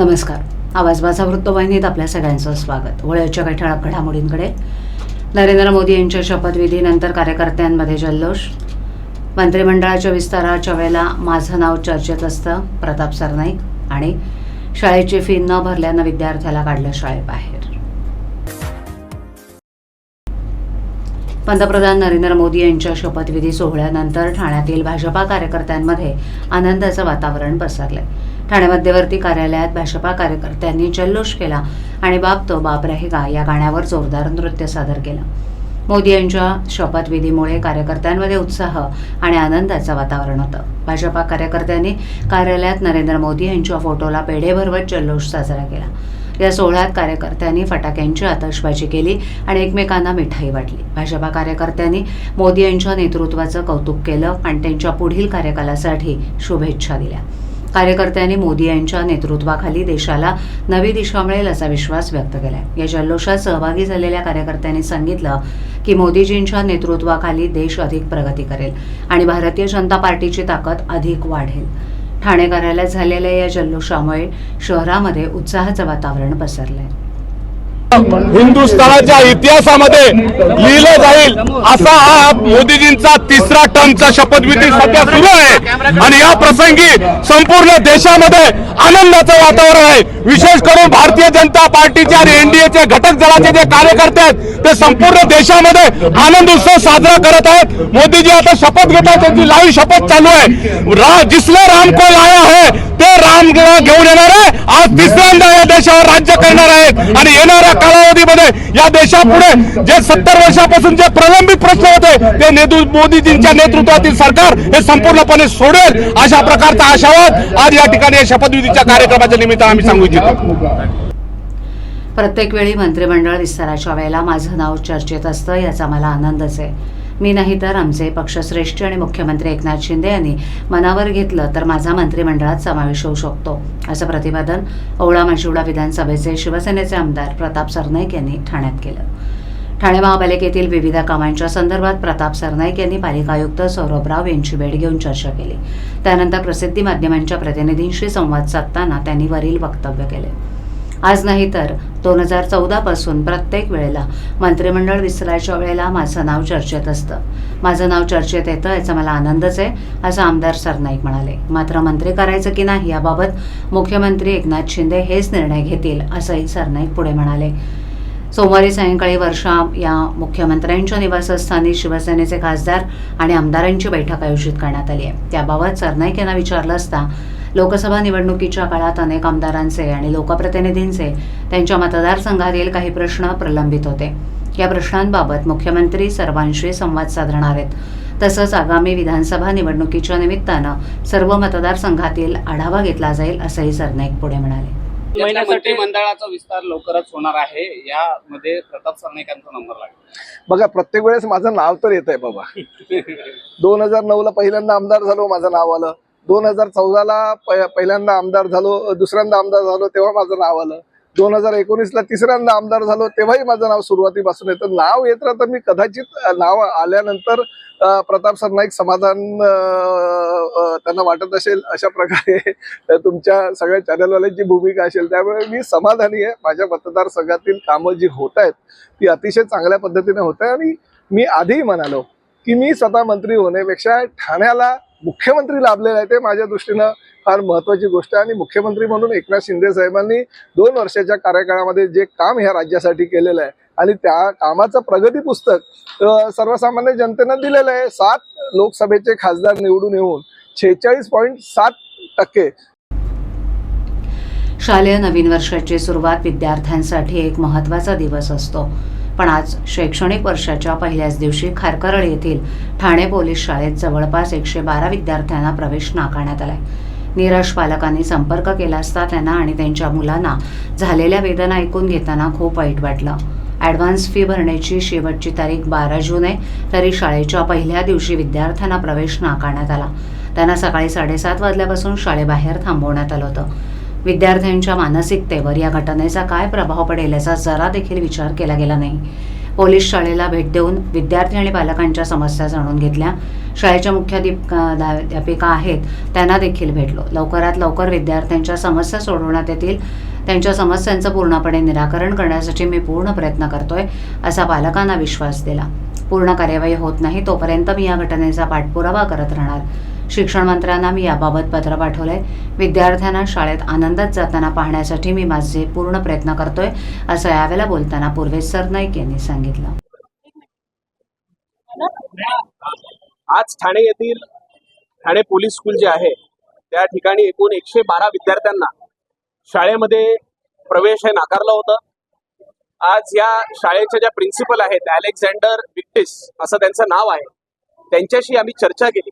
नमस्कार. आवाज माझा वृत्तवाहिनीत आपल्या सगळ्यांचं स्वागत. वळ्याच्या काही ठळक घडामोडींकडे. नरेंद्र मोदी यांच्या शपथविधीनंतर कार्यकर्त्यांमध्ये जल्लोष. मंत्रिमंडळाच्या विस्ताराच्या वेळेला माझं नाव चर्चेत असतं प्रताप सरनाईक. आणि शाळेची फी न भरल्यानं विद्यार्थ्याला काढलं शाळेबाहेर. पंतप्रधान नरेंद्र मोदी यांच्या शपथविधी सोहळ्यानंतर ठाण्यातील भाजपा कार्यकर्त्यांमध्ये आनंदाचं वातावरण पसरलंय. ठाणे मध्यवर्ती कार्यालयात भाजपा कार्यकर्त्यांनी जल्लोष केला आणि बाप तो बाप रहेगा या गाण्यावर जोरदार नृत्य सादर केलं. मोदी यांच्या शपथविधीमुळे कार्यकर्त्यांमध्ये उत्साह आणि आनंदाचं वातावरण होतं. भाजपा कार्यकर्त्यांनी कार्यालयात नरेंद्र मोदी यांच्या फोटोला पेढे भरवत जल्लोष साजरा केला. या सोहळ्यात कार्यकर्त्यांनी फटाक्यांची आतषबाजी केली आणि एकमेकांना मिठाई वाटली. भाजपा कार्यकर्त्यांनी मोदी यांच्या नेतृत्वाचं कौतुक केलं आणि त्यांच्या पुढील कार्यकालासाठी शुभेच्छा दिल्या. कार्यकर्त्यांनी मोदी यांच्या नेतृत्वाखाली देशाला नवी दिशा मिळेल असा विश्वास व्यक्त केलाय. या जल्लोषात सहभागी झालेल्या कार्यकर्त्यांनी सांगितलं की मोदीजींच्या नेतृत्वाखाली देश अधिक प्रगती करेल आणि भारतीय जनता पार्टीची ताकद अधिक वाढेल. ठाणे कार्यालयात झालेल्या या जल्लोषामुळे शहरामध्ये उत्साहाचं वातावरण पसरलंय. हिंदुस्थानाच्या इतिहासामध्ये लिहिलं जाईल असा हा मोदीजींचा तिसरा टर्मचा शपथविधी सध्या सुरू आहे. आणि या प्रसंगी संपूर्ण देशामध्ये आनंदाचं वातावरण आहे. विशेष करून भारतीय जनता पार्टीचे आणि एनडीएचे घटक दलाचे जे कार्यकर्ते आहेत ते संपूर्ण देशामध्ये आनंद उत्सव साजरा करत आहेत. मोदीजी आता शपथ घेतात त्यांची लाईव्ह शपथ चालू आहे. रा जिसने राम को लाया है ते राम घेऊन येणार आहे. आज तिसऱ्यांदा या देशावर राज्य करणार आहेत. आणि येणाऱ्या कालावधीमध्ये या देशापुढे जे सत्तर वर्षापासून जे प्रलंबित प्रश्न होते ते नेतृ मोदीजींच्या नेतृत्वातील सरकार हे संपूर्णपणे सोडेल अशा प्रकारचा आशावाद आज या ठिकाणी या शपथविधीच्या कार्यक्रमाच्या निमित्तानं आम्ही सांगू इच्छितो. प्रत्येक वेळी मंत्रिमंडळ विस्ताराच्या वेळेला माझं नाव चर्चेत असतं याचा मला आनंदच आहे. मी नाही तर आमचे पक्षश्रेष्ठी आणि मुख्यमंत्री एकनाथ शिंदे यांनी मनावर घेतलं तर माझा मंत्रिमंडळात समावेश होऊ शकतो असं प्रतिपादन ओवळा माशिवडा विधानसभेचे शिवसेनेचे आमदार प्रताप सरनाईक यांनी ठाण्यात केलं. ठाणे महापालिकेतील विविध कामांच्या संदर्भात प्रताप सरनाईक यांनी पालिका आयुक्त सौरभ राव यांची भेट घेऊन चर्चा केली. त्यानंतर प्रसिद्धी माध्यमांच्या प्रतिनिधींशी संवाद साधताना त्यांनी वरील वक्तव्य केले. आज नाही तर दोन हजार चौदा पासून प्रत्येक वेळेला मंत्रिमंडळ विस्ताराच्या वेळेला माझं नाव चर्चेत असतं. माझं नाव चर्चेत येतं याचा मला आनंदच आहे असं आमदार सरनाईक म्हणाले. मात्र मंत्री करायचं की नाही याबाबत मुख्यमंत्री एकनाथ शिंदे हेच निर्णय घेतील असंही सरनाईक पुढे म्हणाले. सोमवारी सायंकाळी वर्षा या मुख्यमंत्र्यांच्या निवासस्थानी शिवसेनेचे खासदार आणि आमदारांची बैठक आयोजित करण्यात आली आहे. त्याबाबत सरनाईक यांना विचारलं असता लोकसभा निवडणुकीच्या काळात अनेक आमदारांचे आणि लोकप्रतिनिधींचे त्यांच्या मतदारसंघातील काही प्रश्न प्रलंबित होते. या प्रश्नांबाबत मुख्यमंत्री सर्वांशी संवाद साधणार आहेत. तसंच आगामी विधानसभा निवडणुकीच्या निमित्तानं सर्व मतदारसंघातील आढावा घेतला जाईल असंही सरनाईक पुढे म्हणाले. मंत्रिमंडळाचा विस्तार लवकरच होणार आहे. यामध्ये प्रताप सरनाईकांचा नंबर लागेल. बघा प्रत्येक वेळेस माझं नाव तर येत आहे बाबा. दोन हजार नऊ ला पहिल्यांदा आमदार झालो माझं नाव आलं. दोन हजार चौदाला पहिल्यांदा आमदार झालो दुसऱ्यांदा आमदार झालो तेव्हा माझं नाव आलं. दोन हजार एकोणीसला तिसऱ्यांदा आमदार झालो तेव्हाही माझं नाव सुरुवातीपासून येतं. नाव येत राहतं मी कदाचित नाव आल्यानंतर प्रताप सरनाईक समाधान त्यांना वाटत असेल अशा प्रकारे तुमच्या सगळ्या चॅनलवाल्यांची भूमिका असेल. त्यामुळे मी समाधानी आहे. माझ्या मतदारसंघातील कामं जी होत आहेत ती अतिशय चांगल्या पद्धतीने होत आहे आणि मी आधीही म्हणालो की मी स्वतः मंत्री होण्यापेक्षा ठाण्याला मुख्यमंत्री लाभलेला आहे ते माझ्या दृष्टीनं फार महत्वाची गोष्ट आहे. आणि मुख्यमंत्री म्हणून एकनाथ शिंदे साहेबांनी दोन वर्षाच्या कार्यकाळामध्ये जे काम ह्या राज्यासाठी केलेलं आहे आणि त्या कामाचं प्रगती पुस्तक सर्वसामान्य जनतेनं दिलेलं आहे. सात लोकसभेचे खासदार निवडून येऊन छेचाळीस पॉईंट सात टक्के शालेय नवीन वर्षाची सुरुवात विद्यार्थ्यांसाठी एक महत्त्वाचा दिवस असतो. पण आज शैक्षणिक वर्षाच्या पहिल्याच दिवशी खारकरळ येथील ठाणे पोलीस शाळेत जवळपास एकशे बारा विद्यार्थ्यांना प्रवेश नाकारण्यात आलाय. निराश पालकांनी संपर्क केला असता त्यांना आणि त्यांच्या मुलांना झालेल्या वेदना ऐकून घेताना खूप वाईट वाटलं. ॲडव्हान्स फी भरण्याची शेवटची तारीख बारा जून आहे तरी शाळेच्या पहिल्या दिवशी विद्यार्थ्यांना प्रवेश नाकारण्यात आला. त्यांना सकाळी साडेसात वाजल्यापासून शाळेबाहेर थांबवण्यात आलं होतं. विद्यार्थ्यांच्या मानसिकतेवर या घटनेचा काय प्रभाव पडेल याचा जरा देखील विचार केला गेला नाही. पोलीस शाळेला भेट देऊन विद्यार्थी आणि पालकांच्या समस्या जाणून घेतल्या. शाळेच्या मुख्याध्यापिका आहेत त्यांना देखील भेटलो. लवकरात लवकर विद्यार्थ्यांच्या समस्या सोडवण्यात येतील. त्यांच्या समस्यांचं पूर्णपणे निराकरण करण्यासाठी मी पूर्ण प्रयत्न करतोय असा पालकांना विश्वास दिला. पूर्ण कार्यवाही होत नाही तोपर्यंत मी या घटनेचा पाठपुरावा करत राहणार. शिक्षण मंत्र्यांना मी याबाबत पत्र पाठवलंय. विद्यार्थ्यांना शाळेत आनंदात जाताना पाहण्यासाठी मी माझे पूर्ण प्रयत्न करतोय असं यावेळेला बोलताना पूर्वेश सरनाईक यांनी सांगितलं. आज ठाणे येथील ठाणे पोलीस स्कूल जे आहे त्या ठिकाणी एकूण एकशे बारा विद्यार्थ्यांना शाळेमध्ये प्रवेश हे नाकारला होता. आज या शाळेच्या ज्या प्रिन्सिपल आहेत अलेक्झांडर विक्टिस असं त्यांचं नाव आहे त्यांच्याशी आम्ही चर्चा केली.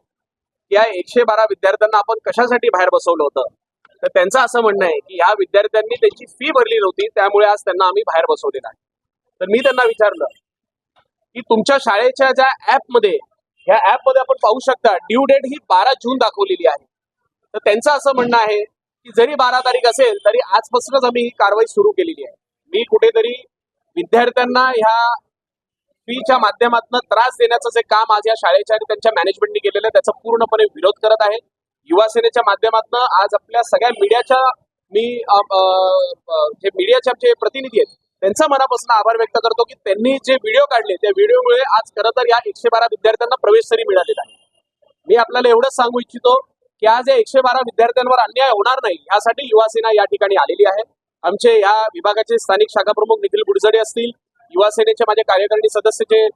या एकशे बारा विद्यार्थ्यांना आपण कशासाठी बाहेर बसवलं होतं? तर त्यांचं असं म्हणणं आहे की या विद्यार्थ्यांनी त्यांची फी भरली नव्हती त्यामुळे आज त्यांना आम्ही बाहेर बसवले आहे. तर मी त्यांना विचारलं की तुमच्या शाळेच्या ज्या ऍपमध्ये ह्या ऍपमध्ये आपण पाहू शकता ड्यू डेट ही बारा जून दाखवलेली आहे. तर त्यांचं असं म्हणणं आहे की जरी बारा तारीख असेल तरी आजपासूनच आम्ही ही कारवाई सुरू केलेली आहे. मी कुठेतरी विद्यार्थ्यांना ह्या फीच्या माध्यमातून त्रास देण्याचं जे काम आज या शाळेच्या आणि त्यांच्या मॅनेजमेंटने केलेलं आहे त्याचा पूर्णपणे विरोध करत आहे. युवा सेनेच्या माध्यमातून आज आपल्या सगळ्या मीडियाच्या मी अ, जे मीडियाचे आमचे प्रतिनिधी आहेत त्यांचा मनापासून आभार व्यक्त करतो की त्यांनी जे व्हिडिओ काढले त्या व्हिडिओमुळे आज खरं तर या एकशे बारा विद्यार्थ्यांना प्रवेश तरी मिळालेला आहे. मी आपल्याला एवढंच सांगू इच्छितो की आज या एकशे बारा विद्यार्थ्यांवर अन्याय होणार नाही यासाठी युवा सेना या ठिकाणी आलेली आहे. आमचे या विभागाचे स्थानिक शाखा प्रमुख निखिल बुडजडे असतील युवा सेनेचे माझे कार्यकारिणी सदस्य जे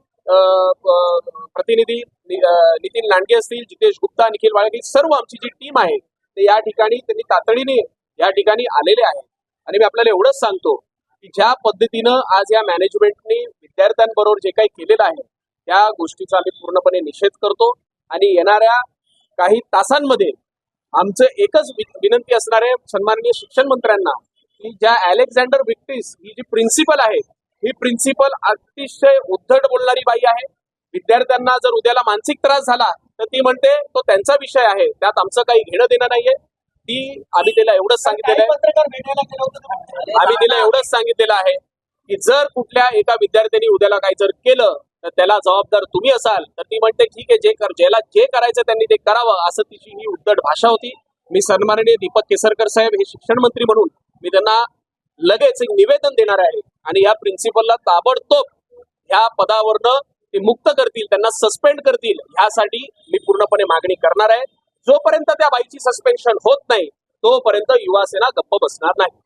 प्रतिनिधी नि- नितीन लांडगे असतील जितेश गुप्ता निखिल वाळके सर्व आमची जी टीम आहे ते या ठिकाणी त्यांनी तातडीने या ठिकाणी आलेले आहे आणि मी आपल्याला एवढंच सांगतो की ज्या पद्धतीनं आज या मॅनेजमेंटने विद्यार्थ्यांबरोबर जे काही केलेलं आहे त्या गोष्टीचा आम्ही पूर्णपणे निषेध करतो. आणि येणाऱ्या काही तासांमध्ये आमचं एकच वि- विनंती असणार आहे सन्माननीय शिक्षण मंत्र्यांना की ज्या अलेक्झांडर विक्टिस ही जी प्रिन्सिपल आहे ही प्रिन्सिपल अतिशय उद्धट बोलणारी बाई आहे. विद्यार्थ्यांना जर उद्याला मानसिक त्रास झाला तर ती म्हणते तो त्यांचा विषय आहे. त्यात आमचं काही घेणं देणं नाहीये. ती आम्ही तिला एवढंच सांगितलेलं आहे. आम्ही तिला एवढंच सांगितलेलं आहे की जर कुठल्या एका विद्यार्थ्यांनी उद्याला काही जर केलं तर त्याला जबाबदार तुम्ही असाल तर ती म्हणते ठीक आहे जे कर ज्याला जे करायचं त्यांनी ते करावं. असं तिची ही उद्धट भाषा होती. मी सन्माननीय दीपक केसरकर साहेब हे शिक्षण मंत्री म्हणून मी त्यांना लगेच एक निवेदन देणार आहे. आणि या प्रिन्सिपलला ताबडतोब ह्या पदावरनं ते मुक्त करतील त्यांना सस्पेंड करतील ह्यासाठी मी पूर्णपणे मागणी करणार आहे. जोपर्यंत त्या बाईची सस्पेन्शन होत नाही तोपर्यंत युवा सेना गप्प बसणार नाही.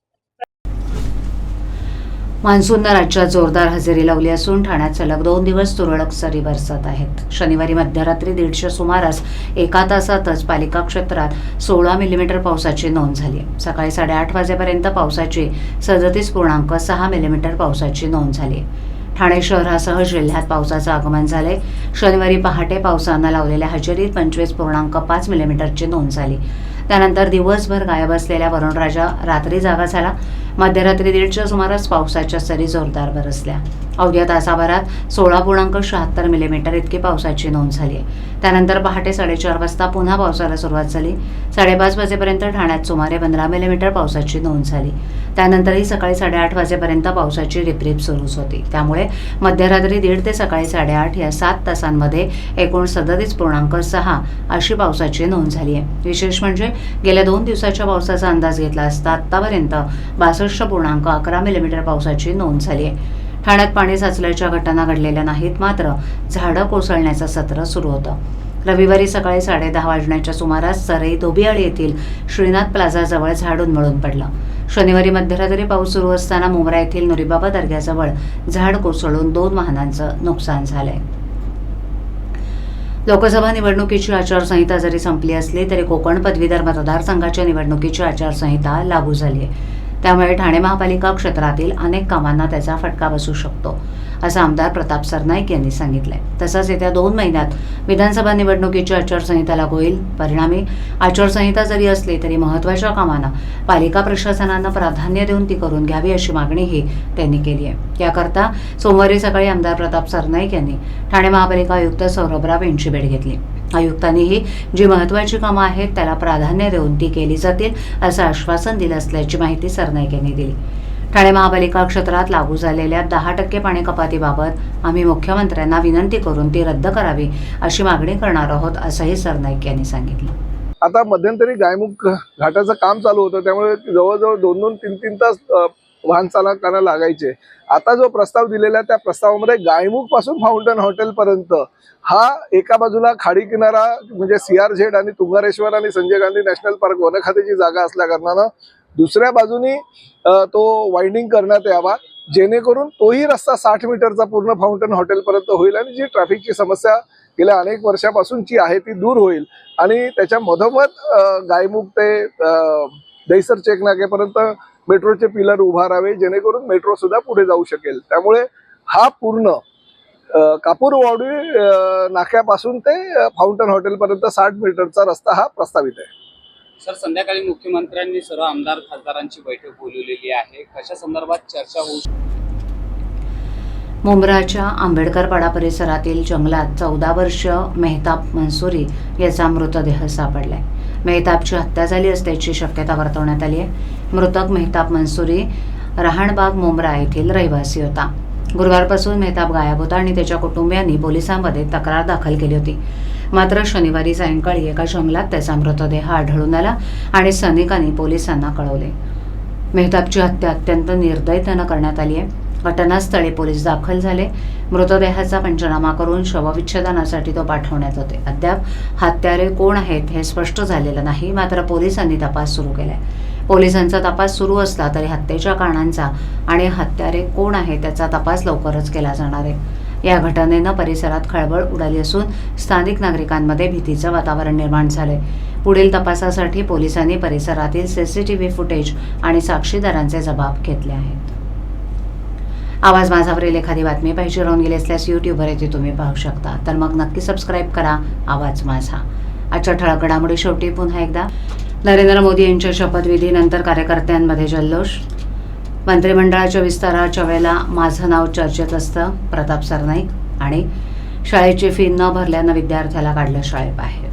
मान्सूननं राज्यात जोरदार हजेरी लावली असून ठाण्यात सलग दोन दिवस तुरळक सरी बरसत आहेत. शनिवारी मध्यरात्री दीडशे सुमारास एका तासातच पालिका क्षेत्रात सोळा मिलीमीटर पावसाची नोंद झाली सकाळी साडेआठ वाजेपर्यंत पावसाची सदतीस पूर्णांक सहा मिलीमीटर पावसाची नोंद झाली ठाणे शहरासह जिल्ह्यात पावसाचं आगमन झाले शनिवारी पहाटे पावसानं लावलेल्या हजेरीत पंचवीस पूर्णांक पाच मिलीमीटरची नोंद झाली. त्यानंतर दिवसभर गायब असलेल्या वरुणराजा रात्री जागा झाला. मध्यरात्री दीडच्या सुमारास पावसाच्या सरी जोरदार बरसल्या अवघ्या तासाभरात सोळा पूर्णांक शहात्तर मिलीमीटर इतकी पावसाची नोंद झाली त्यानंतर पहाटे साडेचार वाजता पुन्हा पावसाला सुरुवात झाली. साडेपाच वाजेपर्यंत ठाण्यात सुमारे पंधरा मिलीमीटर पावसाची नोंद झाली. त्यानंतरही सकाळी साडेआठ वाजेपर्यंत पावसाची रिपरिप सुरूच होती. त्यामुळे मध्यरात्री दीड ते सकाळी साडेआठ या सात तासांमध्ये एकूण सदतीस पूर्णांक सहा अशी पावसाची नोंद झाली आहे विशेष म्हणजे गेल्या दोन दिवसाच्या पावसाचा अंदाज घेतला असता आतापर्यंत बासष्ट पूर्णांक अकरा मिलीमीटर पावसाची नोंद झाली आहे. ठाण्यात पाणी साचल्याच्या घटना घडलेल्या नाहीत मात्र झाडं कोसळण्याचं सत्र सुरू होतं. रविवारी सकाळी साडे दहा वाजण्याच्या सुमारास सरई धोबियाळी येथील श्रीनाथ प्लाझाजवळ झाड उन्मळून पडलं. शनिवारी मध्यरात्री पाऊस सुरू असताना मुंब्रा येथील नुरीबाबा दर्ग्याजवळ झाड कोसळून दोन वाहनांचं नुकसान झालंय. लोकसभा निवडणुकीची आचारसंहिता जरी संपली असली तरी कोकण पदवीधर मतदारसंघाच्या निवडणुकीची आचारसंहिता लागू झाली आहे. त्यामुळे ठाणे महापालिका क्षेत्रातील अनेक कामांना त्याचा फटका बसू शकतो असं आमदार प्रताप सरनाईक यांनी सांगितलंय. तसंच येत्या दोन महिन्यात विधानसभा निवडणुकीची आचारसंहिता लागू होईल. परिणामी आचारसंहिता जरी असली तरी महत्त्वाच्या कामांना पालिका प्रशासनानं प्राधान्य देऊन ती करून घ्यावी अशी मागणीही त्यांनी केली आहे. याकरता सोमवारी सकाळी आमदार प्रताप सरनाईक यांनी ठाणे महापालिका आयुक्त सौरभ राव यांची भेट घेतली. आयुक्तांनीही जी महत्त्वाची कामं आहेत त्याला प्राधान्य देऊन ती केली जातील असं आश्वासन दिलं असल्याची माहिती सरनाईक यांनी दिली. ठाणे महापालिका क्षेत्रात लागू झालेल्या दहा टक्के पाणी कपातीबाबत आम्ही मुख्यमंत्र्यांना विनंती करून ती रद्द करावी अशी मागणी करणार आहोत असंही सरनाईक यांनी सांगितलं. आता मध्यंतरी गायमुख घाटाचं काम चालू होतं त्यामुळे जवळजवळ दोन दोन तीन तीन तास वाहन चालकांना लागायचे. आता जो प्रस्ताव दिलेला आहे त्या प्रस्तावामध्ये गायमुखपासून फाउंटन हॉटेल पर्यंत. हा एका बाजूला खाडी किनारा म्हणजे सीआर झेड आणि तुंगारेश्वर आणि संजय गांधी नॅशनल पार्क वनखात्याची जागा असल्या कारणानं दुसऱ्या बाजूनी तो वाइंडिंग करण्यात यावा. जेणेकरून तोही रस्ता साठ मीटरचा पूर्ण फाउंटन हॉटेलपर्यंत होईल आणि जी ट्रॅफिकची समस्या गेल्या अनेक वर्षापासूनची आहे ती दूर होईल. आणि त्याच्या मधोमध गायमुख ते अ, दहिसर चेक मेट्रोचे पिलर उभारावे जेणेकरून मेट्रो सुद्धा पुढे जाऊ शकेल. त्यामुळे हा पूर्ण कापूरवाडी नाक्यापासून ते फाउंटन हॉटेलपर्यंत साठ मीटरचा रस्ता हा प्रस्तावित आहे. सर संध्याकाळी मुख्यमंत्र्यांनी सर्व आमदार खासदारांची बैठक बोलवलेली आहे. कशा संदर्भात चर्चा होऊ शकते मुंब्राच्या आंबेडकरपाडा परिसरातील जंगलात चौदा वर्ष मेहताब मंसुरी याचा मृतदेह सापडलाय. मेहताबची हत्या झाली असल्याची शक्यता वर्तवण्यात आली आहे. मृतक मेहताब मंसुरी रहाणबाग मुंब्रा येथील रहिवासी होता. गुरुवारपासून मेहताब गायब होता आणि त्याच्या कुटुंबियांनी पोलिसांमध्ये तक्रार दाखल केली होती. मात्र शनिवारी सायंकाळी एका जंगलात त्याचा मृतदेह आढळून आला आणि सैनिकांनी पोलिसांना कळवले. मेहताबची हत्या अत्यंत निर्दयतेनं करण्यात आली आहे. घटनास्थळी पोलीस दाखल झाले. मृतदेहाचा पंचनामा करून शवविच्छेदनासाठी तो पाठवण्यात होते. अद्याप हत्यारे कोण आहेत हे स्पष्ट झालेलं नाही मात्र पोलिसांनी तपास सुरू केलाय. पोलिसांचा तपास सुरू असला तरी हत्येच्या कारणांचा आणि हत्यारे कोण आहे त्याचा तपास लवकरच केला जाणार आहे. या घटनेनं परिसरात खळबळ उडाली असून स्थानिक नागरिकांमध्ये भीतीचं वातावरण निर्माण झालंय. पुढील तपासासाठी पोलिसांनी परिसरातील सीसीटीव्ही फुटेज आणि साक्षीदारांचे जबाब घेतले आहेत. आवाज माझावरील एखादी बातमी पाहिजे राहून गेली असल्यास यूट्यूबवर येथे तुम्ही पाहू शकता. तर मग नक्की सबस्क्राईब करा. आवाज माझा. आजच्या ठळक घडामोडी शेवटी पुन्हा एकदा. नरेंद्र मोदी यांच्या शपथविधीनंतर कार्यकर्त्यांमध्ये जल्लोष. मंत्रिमंडळाच्या विस्ताराच्या वेळेला माझं नाव चर्चेत असतं प्रताप सरनाईक. आणि शाळेची फी न भरल्यानं विद्यार्थ्याला काढलं शाळेबाहेर.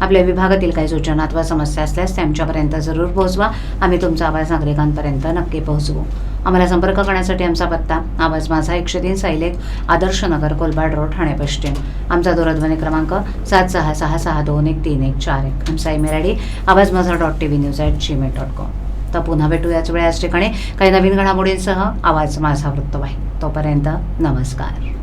आपल्या विभागातील काही सूचना अथवा समस्या असल्यास त्यांच्यापर्यंत जरूर पोहोचवा. आम्ही तुमचा आवाज नागरिकांपर्यंत नक्की पोहोचवू. आम्हाला संपर्क करण्यासाठी आमचा पत्ता आवाज माझा एकशे तीन सायलेक आदर्श नगर कोलबाड रोड ठाणे पश्चिम आमचा दूरध्वनी क्रमांक सात सहा सहा सहा दोन एक तीन एक चार एक. आमचा email I D Awaaz Majha dot T V news at gmail dot com. तर पुन्हा भेटू याच वेळा याच ठिकाणी. काही नवीन घडामोडींसह आवाज माझा वृत्तवाहिनी. तोपर्यंत नमस्कार.